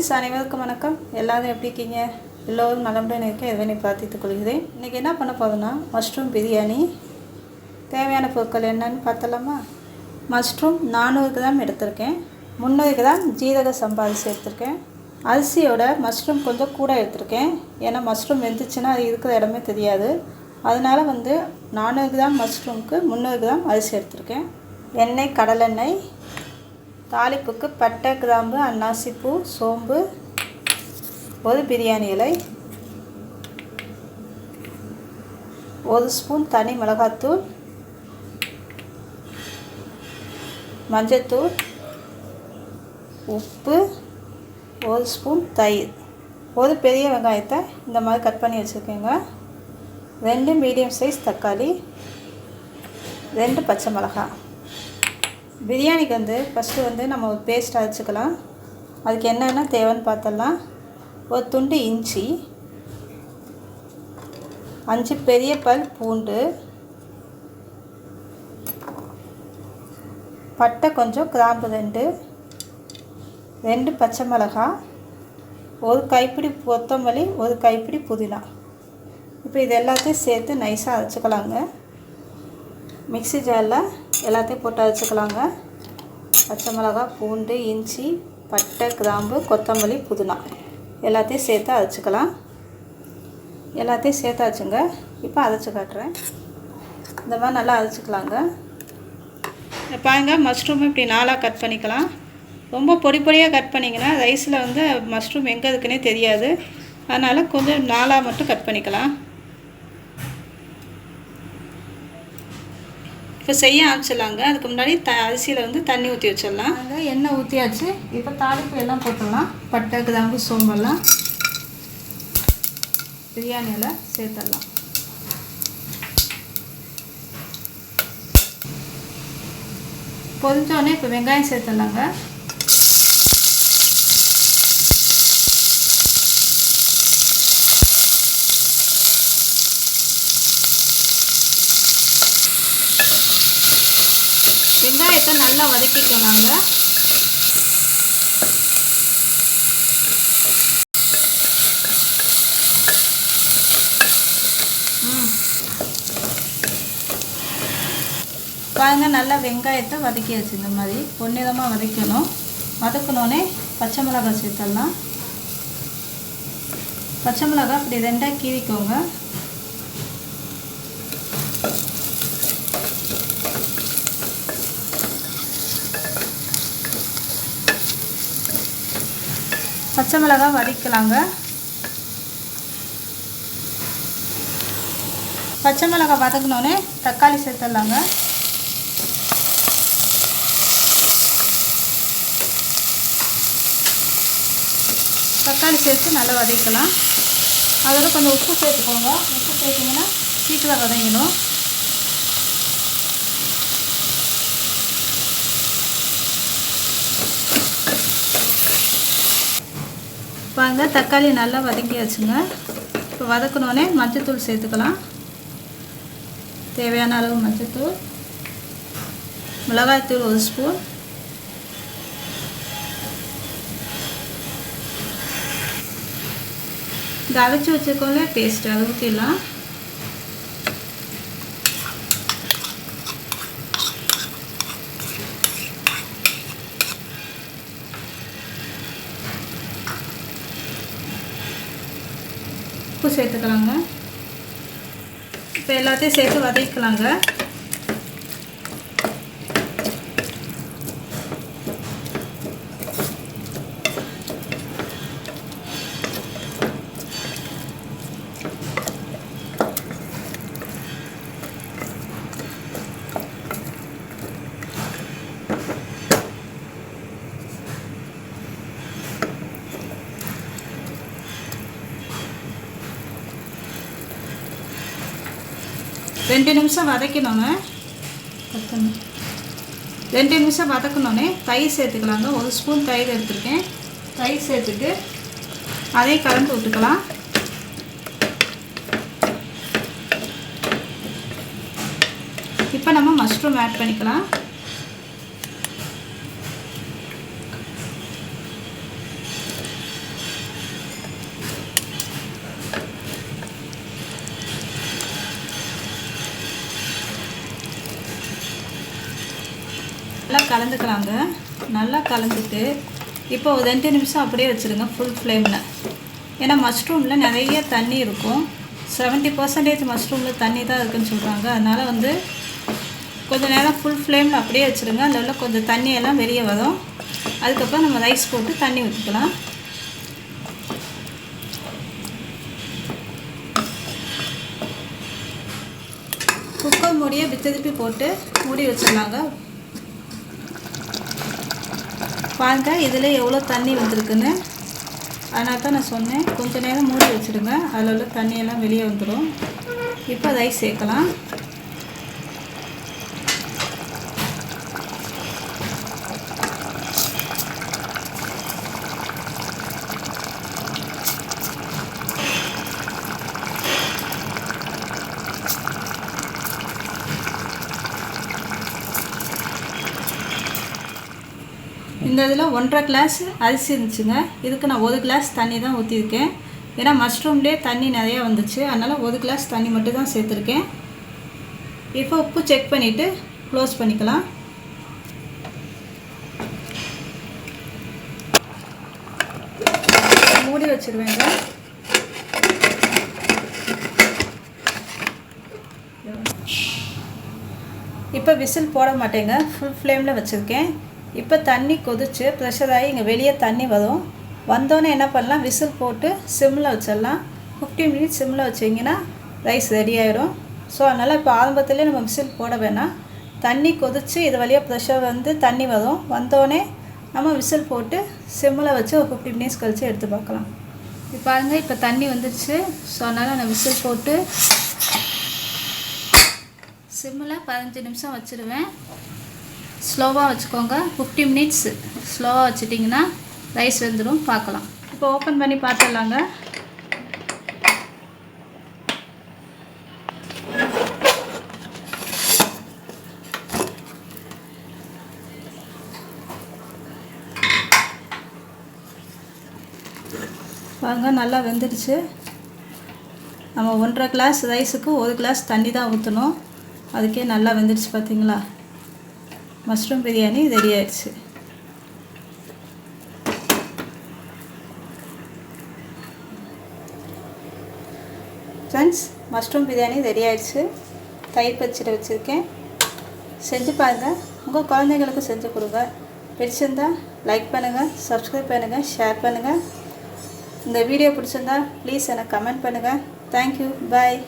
Friends அனைவருக்கும் வணக்கம். எல்லாரும் எப்படி இருக்கீங்க? எல்லோரும் நலமுடன் இருக்க நீ பிரார்த்தித்துக் கொள்கிறேன். இன்றைக்கி என்ன பண்ண போதுன்னா மஷ்ரூம் பிரியாணி தேவையான பொருட்கள் என்னன்னு பார்த்தலாமா மஷ்ரூம் நானூறு கிராம் எடுத்திருக்கேன். முந்நூறு கிராம் ஜீரக சம்பா அரிசி எடுத்திருக்கேன் அரிசியோட மஷ்ரூம் கொஞ்சம் கூட எடுத்திருக்கேன். ஏன்னா மஷ்ரூம் வெந்துச்சுன்னா அது இருக்கிற இடமே தெரியாது. அதனால் வந்து நானூறு கிராம் மஷ்ரூமுக்கு முந்நூறு கிராம் அரிசி எடுத்திருக்கேன். எண்ணெய் கடலெண்ணெய் தாளிப்புக்கு பட்டை கிராம்பு அன்னாசிப்பூ சோம்பு ஒரு பிரியாணி இலை ஒரு ஸ்பூன் தனி மிளகாத்தூள் மஞ்சத்தூள் உப்பு ஒரு ஸ்பூன் தயிர். ஒரு பெரிய வெங்காயத்தை இந்த மாதிரி கட் பண்ணி வச்சுருக்கேங்க ரெண்டு மீடியம் சைஸ் தக்காளி ரெண்டு பச்சை மிளகாய். பிரியாணிக்கு வந்து ஃபஸ்ட்டு வந்து நம்ம ஒரு பேஸ்ட் அரைச்சிக்கலாம். அதுக்கு என்னென்ன தேவைன்னு பார்த்தலாம் ஒரு துண்டு இஞ்சி. அஞ்சு பெரிய பல் பூண்டு. பட்டை கொஞ்சம் கிராம்பு ரெண்டு. ரெண்டு பச்சை மிளகாய் ஒரு கைப்பிடி கொத்தமல்லி ஒரு கைப்பிடி புதினா. இப்போ இது எல்லாத்தையும் சேர்த்து நைஸாக அரைச்சிக்கலாங்க. மிக்ஸி ஜாரில் எல்லாத்தையும் போட்டு அரைச்சிக்கலாங்க. பச்சை மிளகா பூண்டு இஞ்சி பட்டை கிராம்பு கொத்தமல்லி புதினா. எல்லாத்தையும் சேர்த்து அரைச்சிக்கலாம். எல்லாத்தையும் சேர்த்து அரைச்சிங்க இப்போ அரைச்சி காட்டுறேன். இந்த மாதிரி நல்லா அரைச்சிக்கலாங்க. பாருங்க மஷ்ரூம் இப்படி நாலாக கட் பண்ணிக்கலாம். ரொம்ப பொடி பொடியாக கட் பண்ணிங்கன்னா ரைஸில் வந்து மஷ்ரூம் எங்கே இருக்குன்னே தெரியாது. அதனால் கொஞ்சம் நாலாக மட்டும் கட் பண்ணிக்கலாம். இப்போ செய்ய ஆரம்பிச்சிடலாங்க. அதுக்கு முன்னாடி த அரிசியில் வந்து தண்ணி ஊற்றி வச்சிடலாம். அங்கே எண்ணெய் ஊற்றியாச்சு இப்போ தாளிப்பு எல்லாம் போட்டுடலாம். பட்டை கிராம்பு சோம்பெல்லாம் பிரியாணியில் சேர்த்துடலாம். பொரிஞ்சோடனே இப்போ வெங்காயம் சேர்த்துடலாங்க. வெங்காயத்தை நல்லா வதக்கிட்டோம் நாங்கள் பாருங்க நல்லா வெங்காயத்தை வதக்கியாச்சு இந்த மாதிரி. பொன்னிறமாக வதக்கணும். வதக்கணுன்னே பச்சை மிளகாய் சேர்த்துடலாம். பச்சை மிளகாய் அப்படி ரெண்டாக கீறிக்கோங்க. பச்சை மிளகாய் வதக்கலாங்க பச்சை மிளகாய் வதக்கினோடனே தக்காளி சேர்த்துடலாங்க. தக்காளி சேர்த்து நல்லா வதக்கலாம். அதோட கொஞ்சம் உப்பு சேர்த்துக்கோங்க. உப்பு சேர்த்திங்கன்னா சீக்கிரம் வதங்கிடும். பாருங்க தக்காளி நல்லா வதங்கியாச்சுங்க. இப்போ வதக்கினோடனே மஞ்சத்தூள் சேர்த்துக்கலாம். தேவையான அளவு மஞ்சத்தூள். மிளகாய்த்தூள் ஒரு ஸ்பூன். இந்த அரைச்சி வச்சுக்கோங்களே பேஸ்ட் அது ஊற்றிடலாம் உப்பு சேர்த்துக்கலாங்க. இப்போ எல்லாத்தையும் சேர்த்து வதக்கலாங்க ரெண்டு நிமிஷம் வதக்கணுங்க. ரெண்டு நிமிஷம் வதக்கணுன்னே தயிர் சேர்த்துக்கலாங்க. ஒரு ஸ்பூன் தயிர் எடுத்துருக்கேன். தயிர் சேர்த்துட்டு அதையும் கலந்து விட்டுக்கலாம். இப்போ நம்ம மஷ்ரூம் ஆட் பண்ணிக்கலாம். கலந்துக்கலாங்க. நல்லா கலந்துட்டு இப்போ ஒரு ரெண்டு நிமிஷம் அப்படியே வச்சுருங்க ஃபுல் ஃப்ளேமில் ஏன்னா மஷ்ரூமில் நிறைய தண்ணி இருக்கும். செவன்ட்டி பர்சன்டேஜ் மஷ்ரூமில் தண்ணி தான் இருக்குன்னு சொல்கிறாங்க அதனால் வந்து கொஞ்சம் நேரம் ஃபுல் ஃப்ளேமில் அப்படியே வச்சுருங்க. அதில் உள்ள கொஞ்சம் தண்ணியெல்லாம் வெளியே வரும். அதுக்கப்புறம் நம்ம ரைஸ் போட்டு தண்ணி ஊற்றிக்கலாம் குக்கர் மூடியை திருப்பி போட்டு மூடி வச்சிடலாங்க. பாருங்கள் இதில் எவ்வளோ தண்ணி வந்திருக்குன்னு. அதனால தான் நான் சொன்னேன் கொஞ்ச நேரம் மூடி வச்சுடுங்க. அதில் உள்ள தண்ணியெல்லாம் வெளியே வந்துடும் இப்போ ரைஸ் சேர்க்கலாம். இந்த இதில் ஒன்றரை கிளாஸ் அரிசி இருந்துச்சுங்க. இதுக்கு நான் ஒரு கிளாஸ் தண்ணி தான் ஊற்றிருக்கேன் ஏன்னா மஷ்ரூம்லேயே தண்ணி நிறையா வந்துச்சு. அதனால் ஒரு கிளாஸ் தண்ணி மட்டும் தான் சேர்த்துருக்கேன். இப்போ உப்பு செக் பண்ணிவிட்டு க்ளோஸ் பண்ணிக்கலாம். மூடி வச்சுருவேங்க. இப்போ விசில் போட மாட்டேங்க. ஃபுல் ஃப்ளேமில் வச்சுருக்கேன். இப்போ தண்ணி கொதிச்சு ப்ரெஷர் ஆகி இங்கே வெளியே தண்ணி வரும். வந்தோடனே என்ன பண்ணலாம்? விசில் போட்டு சிம்மில் வச்சிடலாம். ஃபிஃப்டீன் மினிட்ஸ் சிம்மில் வச்சிங்கன்னா ரைஸ் ரெடி ஆயிடும் ஸோ அதனால் இப்போ ஆரம்பத்துலேயே நம்ம விசில் போட வேணாம். தண்ணி கொதிச்சு இது வழியாக ப்ரெஷர் வந்து தண்ணி வரும். வந்தோடனே நம்ம விசில் போட்டு சிம்மில் வச்சு ஒரு ஃபிஃப்டி மினிட்ஸ் கழித்து எடுத்து பார்க்கலாம். இப்போ பாருங்கள் இப்போ தண்ணி வந்துடுச்சு ஸோ அதனால் நான் விசில் போட்டு சிம்மில் பதினஞ்சு நிமிஷம் வச்சுருவேன். ஸ்லோவாக வச்சுக்கோங்க. ஃபிஃப்டி மினிட்ஸ் ஸ்லோவாக வச்சுட்டிங்கன்னா ரைஸ் வெந்துடும். பார்க்கலாம். இப்போ ஓப்பன் பண்ணி பார்த்துடலாங்க. பாருங்க நல்லா வெந்துடுச்சு. நம்ம ஒன்றரை கிளாஸ் ரைஸுக்கு ஒரு கிளாஸ் தண்ணி தான் ஊற்றணும் அதுக்கே நல்லா வெந்துடுச்சு பார்த்தீங்களா? மஷ்ரூம் பிரியாணி ரெடி ஆயிடுச்சு. ஃப்ரெண்ட்ஸ் மஷ்ரூம் பிரியாணி ரெடி ஆயிடுச்சு. தயிர் பச்சடி வச்சுருக்கேன். செஞ்சு பாருங்கள் உங்கள் குழந்தைங்களுக்கு செஞ்சு கொடுங்க. பிடிச்சிருந்தா லைக் பண்ணுங்கள் சப்ஸ்கிரைப் பண்ணுங்கள் ஷேர் பண்ணுங்கள் இந்த வீடியோ பிடிச்சிருந்தா ப்ளீஸ் எனக்கு கமெண்ட் பண்ணுங்கள் தேங்க்யூ பாய்